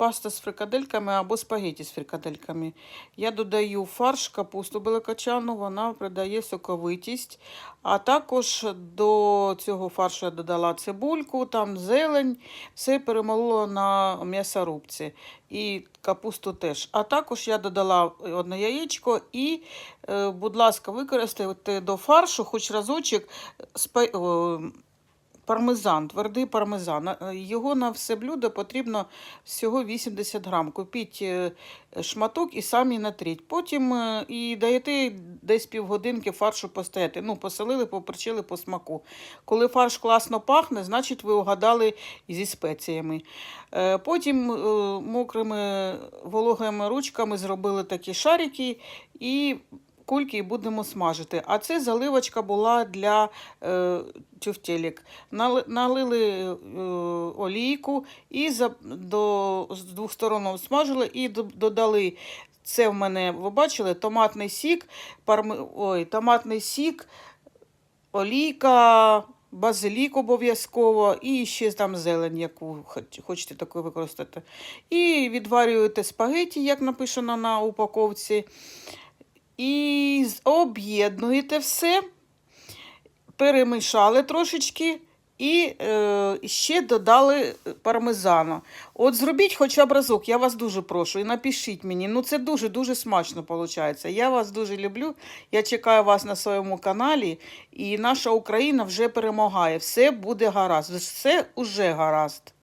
паста з фрикадельками або спагеті з фрикадельками. Я додаю фарш, капусту белокачану, вона придає соковитість. А також до цього фаршу я додала цибульку, там зелень, все перемолола на м'ясорубці. І капусту теж. А також я додала одне яєчко і, е, будь ласка, використайте до фаршу хоч разочок пармезан, твердий пармезан. Е, Його на все блюдо потрібно всього 80 грам. Купіть е, шматок і самі натріть. Потім е, і даєте десь півгодинки фаршу постояти. Ну, посолили, поперчили по смаку. Коли фарш класно пахне, значить ви угадали зі спеціями. Потім мокрими вологими ручками зробили такі шарики і кульки і будемо смажити. А це заливочка була для е, тюфтелек. Нали- Налили е, олійку і за, до, з двох сторон обсмажили і додали. Це в мене, ви бачили, томатний сік, парми, ой, томатний сік, олійка, базилік обов'язково і ще там зелень, яку хоч- хочете таку використати. І відварюєте спагеті, як написано на упаковці. І об'єднуєте все, перемішали трошечки і е, ще додали пармезану. От зробіть хоча б разок, я вас дуже прошу, і напишіть мені. Ну це дуже-дуже смачно виходить. Я вас дуже люблю. Я чекаю вас на своєму каналі, і наша Україна вже перемагає. Все буде гаразд. Все уже гаразд.